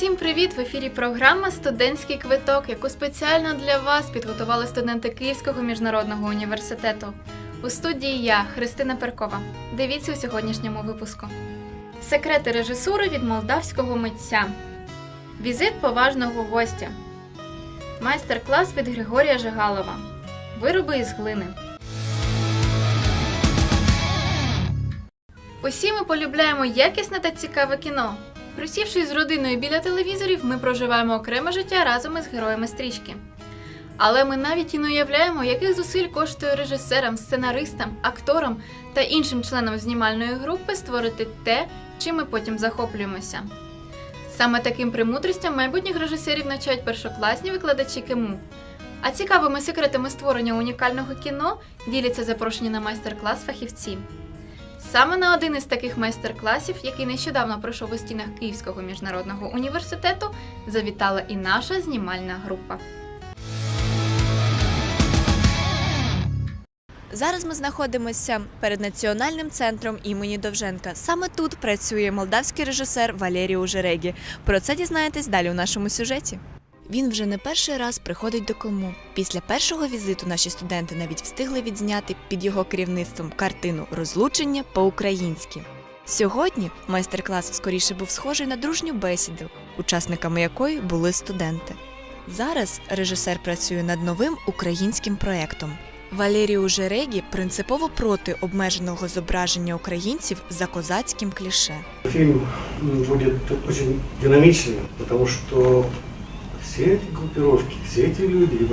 Усім привіт! В ефірі програма Студентський квиток, яку спеціально для вас підготували студенти Київського міжнародного університету. У студії я, Христина Перкова. Дивіться у сьогоднішньому випуску. Секрети режисури від молдавського митця. Візит поважного гостя. Майстер-клас від Григорія Жигалова. Вироби із глини. Усі ми полюбляємо якісне та цікаве кіно. Присівшись з родиною біля телевізорів, ми проживаємо окреме життя разом із героями стрічки. Але ми навіть і не уявляємо, яких зусиль коштує режисерам, сценаристам, акторам та іншим членам знімальної групи створити те, чим ми потім захоплюємося. Саме таким премудростям майбутніх режисерів навчають першокласні викладачі КИМУ. А цікавими секретами створення унікального кіно діляться запрошені на майстер-клас фахівці. Саме на один із таких майстер-класів, який нещодавно пройшов у стінах Київського міжнародного університету, завітала і наша знімальна група. Зараз ми знаходимося перед національним центром імені Довженка. Саме тут працює молдавський режисер Валерій Ужерегі. Про це дізнаєтесь далі у нашому сюжеті. Він вже не перший раз приходить до Кому. Після першого візиту наші студенти навіть встигли відзняти під його керівництвом картину Розлучення по-українськи. Сьогодні майстер-клас скоріше був схожий на дружню бесіду, учасниками якої були студенти. Зараз режисер працює над новим українським проєктом. Валерій Ужерегі принципово проти обмеженого зображення українців за козацьким кліше. Фильм м, будет очень динамичный, потому что все эти группировки, все эти люди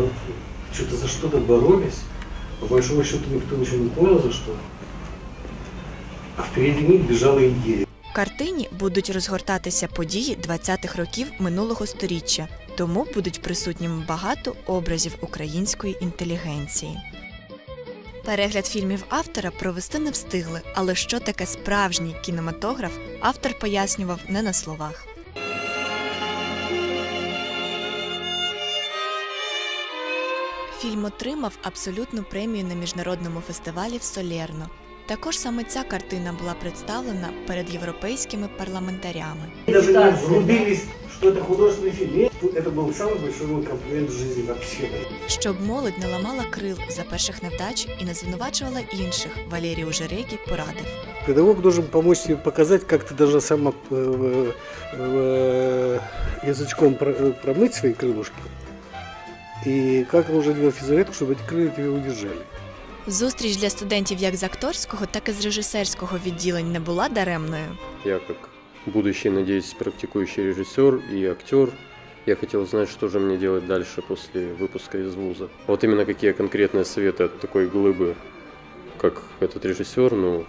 что-то за что-то боролись. По большому счету никто ничего не понял за что. А впереди них бежала идея. В картині будуть розгортатися події 20-х років минулого сторіччя, тому будуть присутніми багато образів української інтелігенції. Перегляд фільмів автора провести не встигли, але що таке справжній кінематограф, автор пояснював не на словах. Фільм отримав абсолютну премію на міжнародному фестивалі в Солєрно. Також саме ця картина була представлена перед європейськими парламентарями. Даже не врубились, что это художественный фильм. Это был самый большой мой комплимент в жизни вообще. Щоб молодь не ламала крил за перших невдач і не звинувачувала інших, Валерій Ужерегі порадив. Педагог должен помочь тебе показать, как ты должна сама э, э, язычком про- э, промыть свои крылышки. И как нужно делать физаретку, чтобы эти крылья тебя удержали. Зустріч для студентів як з акторського, так і з режисерського відділень не була даремною. Я как будущий, надеюсь, практикующий режиссер и актер, я хотел знать, что же мне делать дальше после выпуска из вуза. Вот именно какие конкретные советы от такой глыбы, как этот режиссер, ну,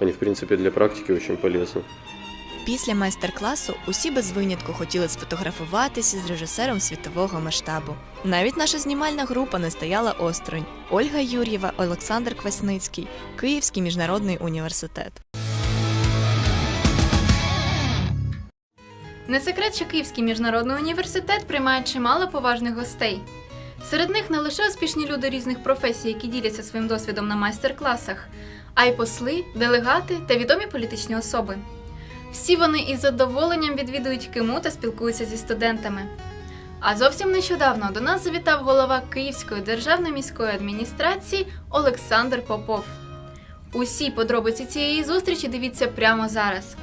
они, в принципе, для практики очень полезны. Після майстер-класу усі без винятку хотіли сфотографуватися з режисером світового масштабу. Навіть наша знімальна група не стояла осторонь. Ольга Юр'єва, Олександр Квасницький, Київський міжнародний університет. Не секрет, що Київський міжнародний університет приймає чимало поважних гостей. Серед них не лише успішні люди різних професій, які діляться своїм досвідом на майстер-класах, а й посли, делегати та відомі політичні особи. Всі вони із задоволенням відвідують КИМУ та спілкуються зі студентами. А зовсім нещодавно до нас завітав голова Київської державної міської адміністрації Олександр Попов. Усі подробиці цієї зустрічі дивіться прямо зараз.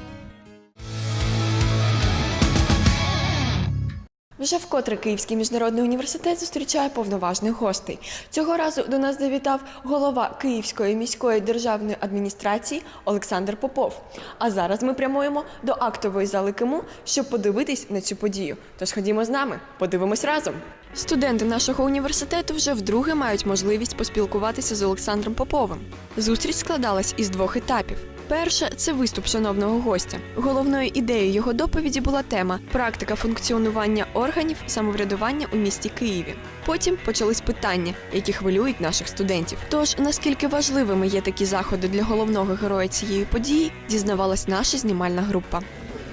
Вже вкотре Київський міжнародний університет зустрічає повноважних гостей. Цього разу до нас завітав голова Київської міської державної адміністрації Олександр Попов. А зараз ми прямуємо до актової зали КИМУ, щоб подивитись на цю подію. Тож ходімо з нами, подивимось разом. Студенти нашого університету вже вдруге мають можливість поспілкуватися з Олександром Поповим. Зустріч складалась із двох етапів. Перше це виступ шановного гостя. Головною ідеєю його доповіді була тема практика функціонування органів самоврядування у місті Києві. Потім почались питання, які хвилюють наших студентів. Тож наскільки важливими є такі заходи для головного героя цієї події, дізнавалась наша знімальна група.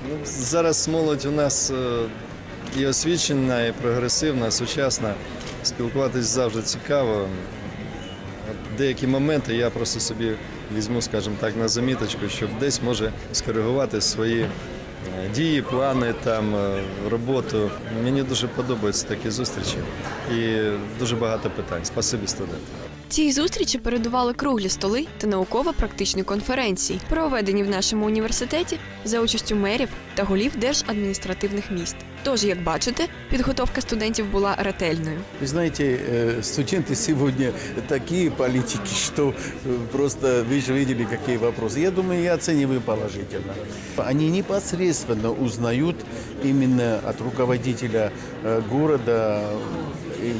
Ну, зараз молодь у нас е, і освічена, і прогресивна, сучасна. Спілкуватись завжди цікаво. Деякі моменти я просто собі візьму, скажімо так, на заміточку, щоб десь може скоригувати свої е, дії, плани, там, е, роботу. Мені дуже подобаються такі зустрічі і дуже багато питань. Спасибі студентам. Цій зустрічі передували круглі столи та науково-практичні конференції, проведені в нашому університеті за участю мерів та голів держадміністративних міст. Тож, як бачите, підготовка студентів була ретельною. Вы знаете, э, студенты сегодня такие политики, что э, просто вы же видели, какие вопросы. Я думаю, я оцениваю положительно. Они непосредственно узнают именно от руководителя э, города э,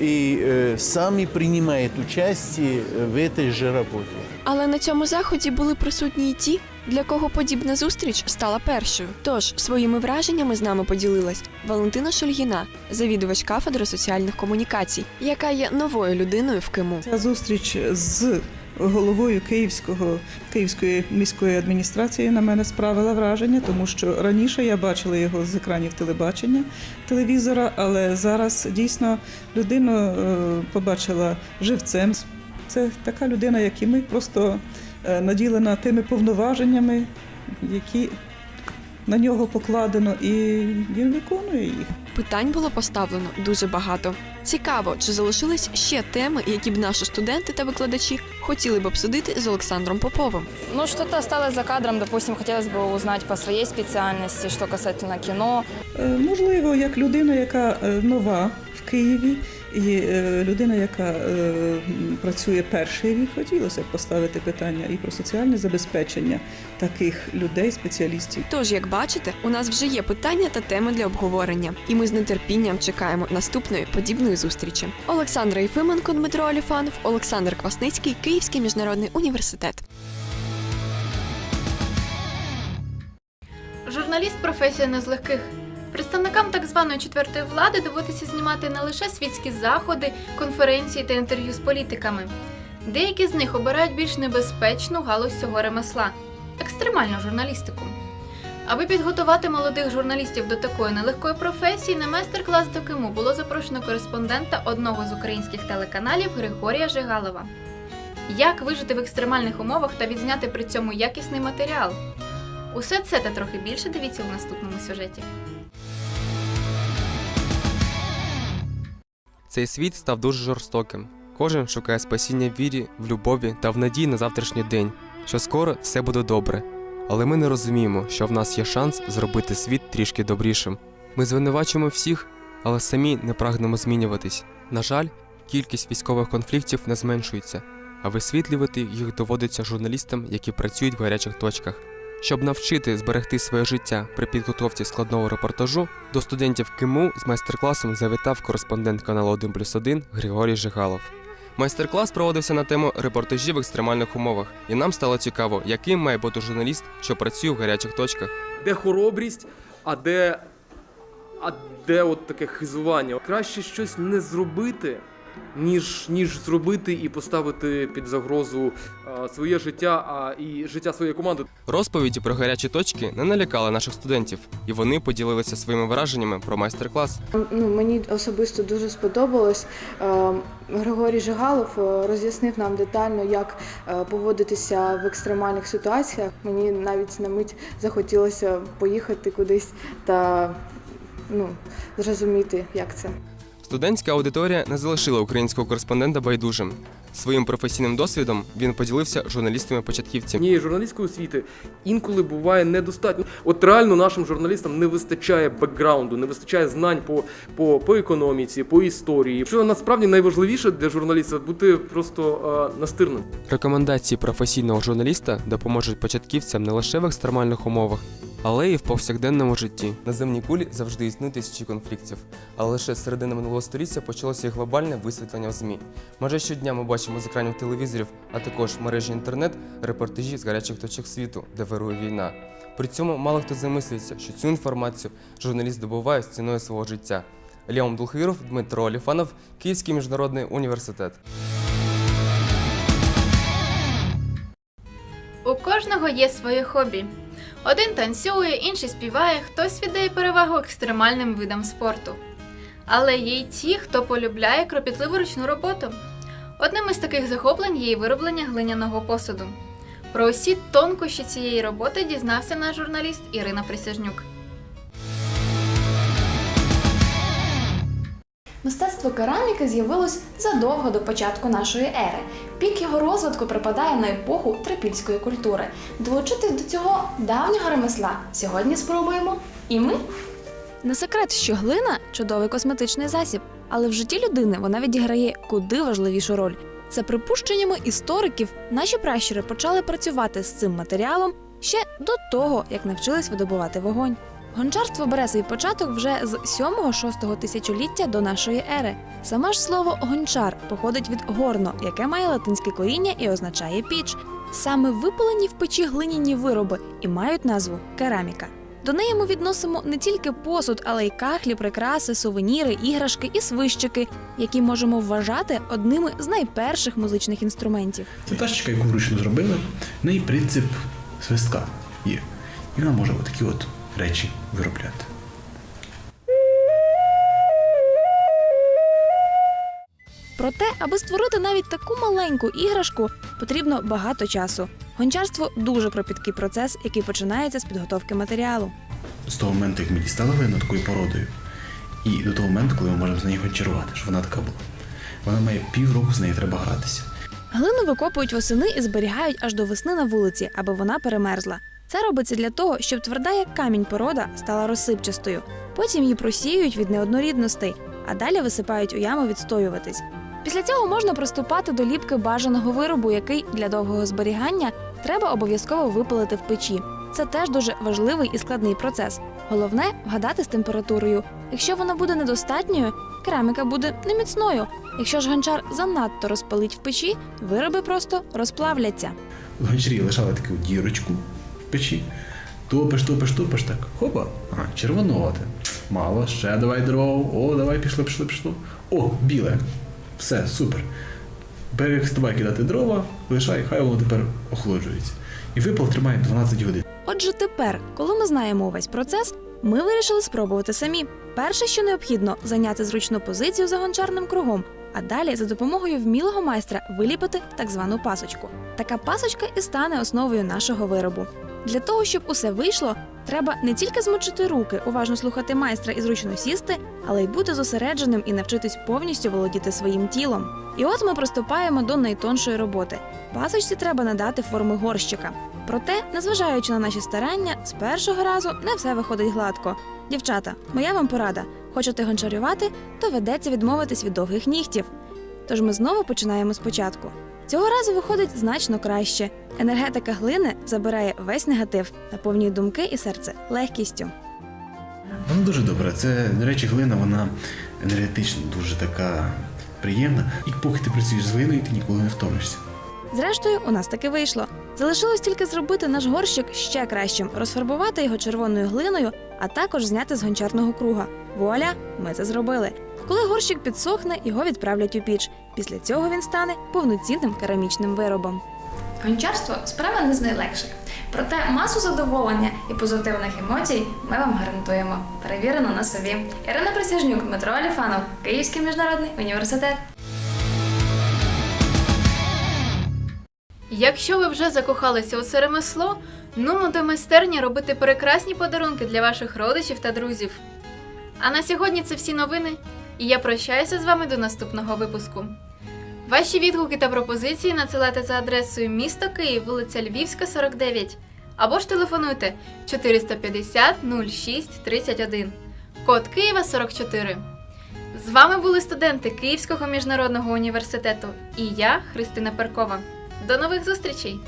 и проблемы, перспективы и э, сами принимают участие в этой же работе. Але на цьому заході були присутні й ті, для кого подібна зустріч стала першою. Тож своїми враженнями з нами поділилась Валентина Шульгіна, завідувач кафедри соціальних комунікацій, яка є новою людиною в КИМУ. Ця зустріч з головою Київського Київської міської адміністрації на мене справила враження, тому що раніше я бачила його з екранів телебачення телевізора, але зараз дійсно людину е, побачила живцем. Це така людина, як і ми, просто е, наділена тими повноваженнями, які на нього покладено, і він виконує їх. Питань було поставлено дуже багато. Цікаво, чи залишились ще теми, які б наші студенти та викладачі хотіли б обсудити з Олександром Поповим. Ну, что-то осталось за кадром, допустим, хотілося б узнати по своїй спеціальності, що касательно кіно. Е, Можливо, як людина, яка е, нова в Києві, і е, людина, яка е, працює перший рік, хотілося б поставити питання і про соціальне забезпечення таких людей, спеціалістів. Тож, як бачите, у нас вже є питання та теми для обговорення, і ми з нетерпінням чекаємо наступної подібної зустрічі. Олександра Єфименко, Дмитро Оліфанов, Олександр Квасницький, Київський міжнародний університет. Журналіст професія не з легких. Представникам так званої четвертої влади доводиться знімати не лише світські заходи, конференції та інтерв'ю з політиками. Деякі з них обирають більш небезпечну галузь цього ремесла екстремальну журналістику. Аби підготувати молодих журналістів до такої нелегкої професії, на майстер-клас до КИМУ було запрошено кореспондента одного з українських телеканалів Григорія Жигалова. Як вижити в екстремальних умовах та відзняти при цьому якісний матеріал? Усе це та трохи більше дивіться у наступному сюжеті. Цей світ став дуже жорстоким. Кожен шукає спасіння в вірі, в любові та в надії на завтрашній день, що скоро все буде добре. Але ми не розуміємо, що в нас є шанс зробити світ трішки добрішим. Ми звинувачуємо всіх, але самі не прагнемо змінюватись. На жаль, кількість військових конфліктів не зменшується, а висвітлювати їх доводиться журналістам, які працюють в гарячих точках. Щоб навчити зберегти своє життя при підготовці складного репортажу, до студентів КИМУ з майстер-класом завітав кореспондент каналу 1 плюс 1 Григорій Жигалов. Майстер-клас проводився на тему репортажі в екстремальних умовах, і нам стало цікаво, яким має бути журналіст, що працює в гарячих точках. де хоробрість, а де, а де от таке хизування. Краще щось не зробити, ніж, ніж зробити і поставити під загрозу а, своє життя а, і життя своєї команди. Розповіді про гарячі точки не налякали наших студентів, і вони поділилися своїми враженнями про майстер-клас. Ну, мені особисто дуже сподобалось. Е, Григорій Жигалов е, роз'яснив нам детально, як е, поводитися в екстремальних ситуаціях. Мені навіть на мить захотілося поїхати кудись та ну, зрозуміти, як це. Студентська аудиторія не залишила українського кореспондента байдужим. Своїм професійним досвідом він поділився журналістами-початківцями. Цієї журналістської освіти інколи буває недостатньо. От реально нашим журналістам не вистачає бекграунду, не вистачає знань по, по, по економіці, по історії. Що насправді найважливіше для журналіста бути просто е, настирним. Рекомендації професійного журналіста допоможуть початківцям не лише в екстремальних умовах, але й в повсякденному житті. На земній кулі завжди існують тисячі конфліктів, але лише з середини минулого століття почалося і глобальне висвітлення в ЗМІ. Майже щодня ми бачимо з екранів телевізорів, а також мережі інтернет репортажі з гарячих точок світу, де вирує війна. При цьому мало хто замислюється, що цю інформацію журналіст добуває з ціною свого життя. Леон Блухвіров, Дмитро Оліфанов, Київський міжнародний університет. У кожного є своє хобі. Один танцює, інший співає, хтось віддає перевагу екстремальним видам спорту. Але є й ті, хто полюбляє кропітливу ручну роботу. Одним із таких захоплень є і вироблення глиняного посуду. Про усі тонкощі цієї роботи дізнався наш журналіст Ірина Присяжнюк. Мистецтво кераміки з'явилось задовго до початку нашої ери. Пік його розвитку припадає на епоху трипільської культури. Долучитись до цього давнього ремесла сьогодні спробуємо і ми. Не секрет, що глина чудовий косметичний засіб, але в житті людини вона відіграє куди важливішу роль. За припущеннями істориків, наші пращури почали працювати з цим матеріалом ще до того, як навчились видобувати вогонь. Гончарство бере свій початок вже з 7-6 тисячоліття до нашої ери. Саме ж слово гончар походить від горно, яке має латинське коріння і означає піч. Саме випалені в печі глиняні вироби і мають назву кераміка. До неї ми відносимо не тільки посуд, але й кахлі, прикраси, сувеніри, іграшки і свищики, які можемо вважати одними з найперших музичних інструментів. Це ташечка, яку вручну зробили, в неї принцип свистка є. І вона може такі от речі виробляти. Проте, аби створити навіть таку маленьку іграшку, потрібно багато часу. Гончарство дуже кропіткий процес, який починається з підготовки матеріалу. З того моменту, як мені стало видно такою породою, і до того моменту, коли ми можемо з нею гончарувати, що вона така була. Вона має півроку, з нею треба гратися. Глину викопують восени і зберігають аж до весни на вулиці, аби вона перемерзла. Це робиться для того, щоб тверда як камінь порода стала розсипчастою. Потім її просіюють від неоднорідностей, а далі висипають у яму відстоюватись. Після цього можна приступати до ліпки бажаного виробу, який для довгого зберігання треба обов'язково випалити в печі. Це теж дуже важливий і складний процес. Головне вгадати з температурою. Якщо вона буде недостатньою, кераміка буде неміцною. Якщо ж гончар занадто розпалить в печі, вироби просто розплавляться. В гончарі лишали таку дірочку печі. Топиш, топиш, топиш, так. Хопа, ага, червонувате. Мало, ще давай дров. О, давай, пішло, пішло, пішло. О, біле. Все, супер. Переставай кидати дрова, лишай, хай воно тепер охолоджується. І випал тримає 12 годин. Отже, тепер, коли ми знаємо увесь процес, ми вирішили спробувати самі. Перше, що необхідно, зайняти зручну позицію за гончарним кругом, а далі за допомогою вмілого майстра виліпити так звану пасочку. Така пасочка і стане основою нашого виробу. Для того, щоб усе вийшло, треба не тільки змочити руки, уважно слухати майстра і зручно сісти, але й бути зосередженим і навчитись повністю володіти своїм тілом. І от ми приступаємо до найтоншої роботи. Пасочці треба надати форми горщика. Проте, незважаючи на наші старання, з першого разу не все виходить гладко. Дівчата, моя вам порада: хочете гончарювати, то ведеться відмовитись від довгих нігтів. Тож ми знову починаємо спочатку. Цього разу виходить значно краще. Енергетика глини забирає весь негатив, наповнює думки і серце легкістю. Воно дуже добре. Це, до речі, глина, вона енергетично дуже така приємна. І поки ти працюєш з глиною, ти ніколи не втомишся. Зрештою, у нас таки вийшло. Залишилось тільки зробити наш горщик ще кращим, розфарбувати його червоною глиною, а також зняти з гончарного круга. Вуаля, ми це зробили. Коли горщик підсохне, його відправлять у піч. Після цього він стане повноцінним керамічним виробом. Гончарство справа не з найлегших. Проте масу задоволення і позитивних емоцій ми вам гарантуємо. Перевірено на собі. Ірина Присяжнюк, Дмитро Аліфанов, Київський міжнародний університет. Якщо ви вже закохалися у це ремесло, нумо до майстерні робити прекрасні подарунки для ваших родичів та друзів. А на сьогодні це всі новини, і я прощаюся з вами до наступного випуску. Ваші відгуки та пропозиції надсилайте за адресою місто Київ, вулиця Львівська, 49, або ж телефонуйте 450 06 31, код Києва 44. З вами були студенти Київського міжнародного університету і я, Христина Перкова. До нових зустрічей!